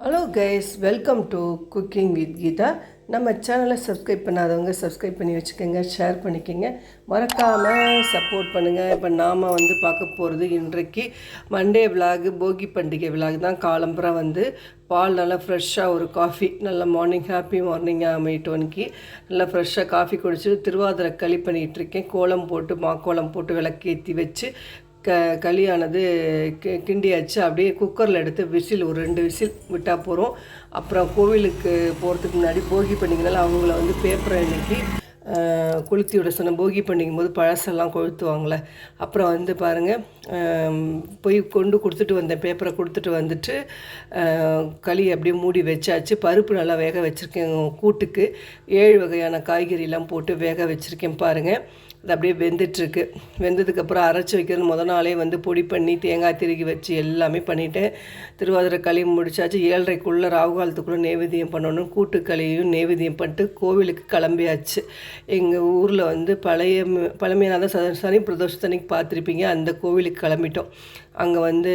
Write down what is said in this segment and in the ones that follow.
Hello guys welcome to cooking with Geetha நம்ம சேனலை subscribe பண்ணாதவங்க சப்ஸ்கிரைப் பண்ணி வச்சுக்கோங்க ஷேர் பண்ணிக்கோங்க. மறக்காமல் சப்போர்ட் பண்ணுங்கள் இப்போ நாம் வந்து பார்க்க போகிறது இன்றைக்கு மண்டே விலாகு போகி பண்டிகை விலாகு தான். காலம்புறம் வந்து பால் நல்லா ஃப்ரெஷ்ஷாக ஒரு காஃபி நல்ல மார்னிங் ஹாப்பி மார்னிங்காக மெயிட் ஒன்க்கு நல்லா ஃப்ரெஷ்ஷாக காஃபி குடிச்சிட்டு திருவாதிரை களி பண்ணிகிட்ருக்கேன் கோலம் போட்டு மாக்கோலம் போட்டு விளக்கேற்றி வச்சு க களியானது கி கிண்டியாச்சு. அப்படியே குக்கரில் எடுத்து விசில் ஒரு ரெண்டு விசில் விட்டால் போகிறோம் அப்புறம் கோவிலுக்கு போகிறதுக்கு முன்னாடி போகி பண்ணிங்கனால அவங்கள வந்து பேப்பரை இன்னைக்கு கொளுத்தி விட சொன்ன போகி பண்ணிக்கும் போது பழசெல்லாம் கொளுத்துவாங்களே. அப்புறம் வந்து பாருங்கள் போய் கொண்டு கொடுத்துட்டு வந்தேன் பேப்பரை கொடுத்துட்டு வந்துட்டு களி அப்படியே மூடி வச்சாச்சு. பருப்பு நல்லா வேக வச்சுருக்கேன் கூட்டுக்கு. ஏழு வகையான காய்கறிலாம் போட்டு வேக வச்சுருக்கேன் பாருங்கள் அது அப்படியே வெந்துட்டுருக்கு. வெந்ததுக்கப்புறம் அரைச்சி வைக்கிறது முத நாளே வந்து பொடி பண்ணி தேங்காய் திருகி வச்சு எல்லாமே பண்ணிவிட்டேன் திருவாதிரை களி முடிச்சாச்சு. ஏழரைக்குள்ளே ராகு காலத்துக்குள்ளே நேவேதியம் பண்ணணும் கூட்டுக்களியும் நேவேதியம் பண்ணிட்டு கோவிலுக்கு கிளம்பியாச்சு. எங்கள் ஊரில் வந்து பழைய பழமையான தான் சனி பிரதோஷத்தனைக்கு பார்த்துருப்பீங்க. அந்த கோவிலுக்கு கிளம்பிட்டோம். அங்கே வந்து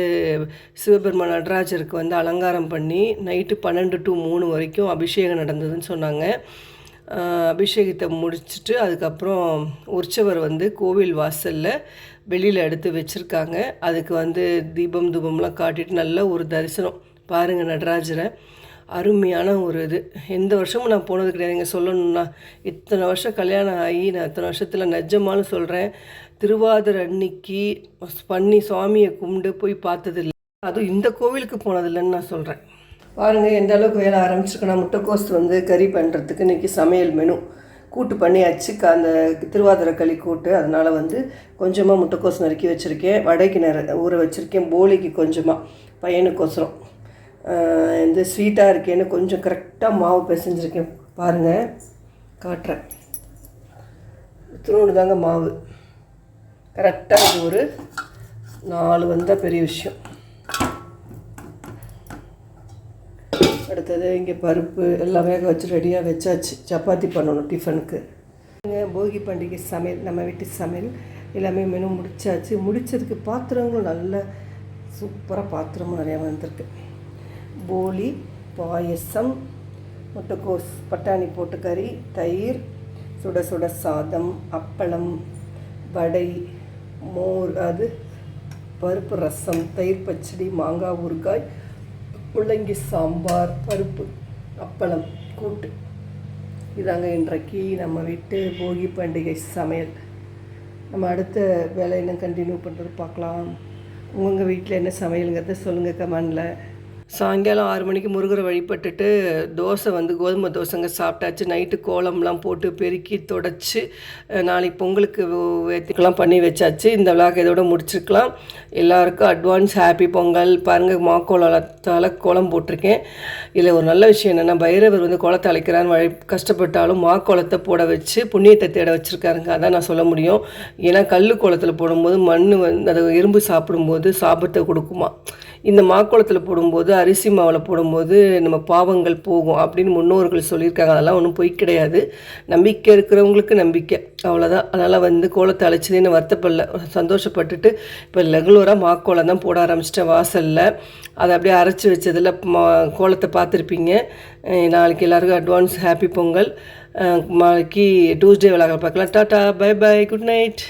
சிவபெருமான் நடராஜருக்கு வந்து அலங்காரம் பண்ணி நைட்டு பன்னெண்டு டு மூணு வரைக்கும் அபிஷேகம் நடந்ததுன்னு சொன்னாங்க. அபிஷேகத்தை முடிச்சுட்டு அதுக்கப்புறம் உற்சவர் வந்து கோவில் வாசலில் வெளியில் எடுத்து வச்சுருக்காங்க. அதுக்கு வந்து தீபம் தூபம்லாம் காட்டிட்டு நல்ல ஒரு தரிசனம். பாருங்கள் நடராஜரை. அருமையான ஒரு இது. எந்த வருஷமும் நான் போனது கிடையாது. இங்கே சொல்லணும்னா இத்தனை வருஷம் கல்யாணம் ஆகி நான் இத்தனை வருஷத்தில் நெஜமானு சொல்கிறேன் திருவாதிரை அன்னைக்கு பண்ணி சுவாமியை கும்பிட்டு போய் பார்த்ததில்லை. அதுவும் இந்த கோவிலுக்கு போனதில்லைன்னு நான் சொல்கிறேன் பாருங்கள் எந்த அளவுக்கு வேலை ஆரம்பிச்சிருக்கேன் முட்டைக்கோஸ் வந்து கறி பண்ணுறதுக்கு இன்றைக்கி சமையல் மெனு கூட்டு பண்ணியாச்சு அந்த திருவாதிரை களி கூட்டு. அதனால் வந்து கொஞ்சமாக முட்டைக்கோஸ் நறுக்கி வச்சுருக்கேன். வடைக்கு நிற ஊற வச்சுருக்கேன். போலிக்கு கொஞ்சமாக பையனுக்கோசரம். இந்த ஸ்வீட்டாக இருக்கேன்னு கொஞ்சம் கரெக்டாக மாவு பிசைஞ்சிருக்கேன். பாருங்கள் காட்டுறேன். இத்தினோடு தாங்க மாவு. கரெக்டாக இது ஒரு நாலு வந்தால் பெரிய விஷயம். அடுத்தது இங்கே பருப்பு எல்லாம் வேக வச்சு ரெடியாக வச்சாச்சு. சப்பாத்தி பண்ணணும் டிஃபனுக்கு போகி பண்டிகை சமையல் நம்ம வீட்டு சமையல் எல்லாமே மெனு முடித்தாச்சு முடித்ததுக்கு பாத்திரங்களும் நல்ல சூப்பராக பாத்திரமும் நிறையா வந்திருக்கு. போலி பாயசம் முட்டைக்கோஸ் பட்டாணி போட்டு கறி தயிர் சுட சுட சாதம் அப்பளம் வடை மோர் அது பருப்பு ரசம் தயிர் பச்சடி மாங்காய் ஊறுகாய் முள்ளங்கி சாம்பார் பருப்பு அப்பளம் கூட்டு. இதாங்க இன்றைக்கு நம்ம வீட்டு போகி பண்டிகை சமையல். நம்ம அடுத்த வேலை என்ன கண்டினியூ பண்ணுறது பார்க்கலாம். உங்கள் வீட்டில் என்ன சமையலுங்கிறத சொல்லுங்கள் கமெண்டில். சாயங்காலம் ஆறு மணிக்கு முருகரை வழிபட்டுட்டு தோசை வந்து கோதுமை தோசைங்க சாப்பிட்டாச்சு. நைட்டு கோலம்லாம் போட்டு பெருக்கி தொடச்சி நாளைக்கு பொங்கலுக்கு வேத்திக்கெலாம் பண்ணி வச்சாச்சு. இந்த விழாக்கு இதோட முடிச்சிருக்கலாம். எல்லாருக்கும் அட்வான்ஸ் ஹாப்பி பொங்கல். பாருங்கள் மாக்கோலத்தால் கோலம் போட்டிருக்கேன். இதில் ஒரு நல்ல விஷயம் என்னென்னா பைரவர் வந்து குளத்தை அழைக்கிறான்னு வழி கஷ்டப்பட்டாலும் மாக்கோலத்தை போட வச்சு புண்ணியத்தை தேட வச்சுருக்காருங்க. அதான் நான் சொல்ல முடியும். ஏன்னா கல் கோலத்தில் போடும்போது மண் வந்து அதை இரும்பு சாப்பிடும்போது சாபத்தை கொடுக்குமா? இந்த மாக்கோளத்தில் போடும்போது அரிசி மாவில் போடும்போது நம்ம பாவங்கள் போகும் அப்படின்னு முன்னோர்கள் சொல்லியிருக்காங்க. அதெல்லாம் ஒன்றும் பொய் கிடையாது. நம்பிக்கை இருக்கிறவங்களுக்கு நம்பிக்கை. அவ்வளோதான் அதனால் வந்து கோலத்தை அழைச்சதுன்னு வருத்தப்படல. சந்தோஷப்பட்டுட்டு இப்போ ரெகுலராக மாக்கோளம் தான் போட ஆரம்பிச்சிட்டேன் வாசலில். அதை அப்படியே அரைச்சி வச்சதில் மா கோலத்தை பார்த்துருப்பீங்க. நாளைக்கு எல்லாருக்கும் அட்வான்ஸ் ஹாப்பி பொங்கல். நாளைக்கு டூஸ்டே விழாக்கள் பார்க்கலாம். Tata bye bye good night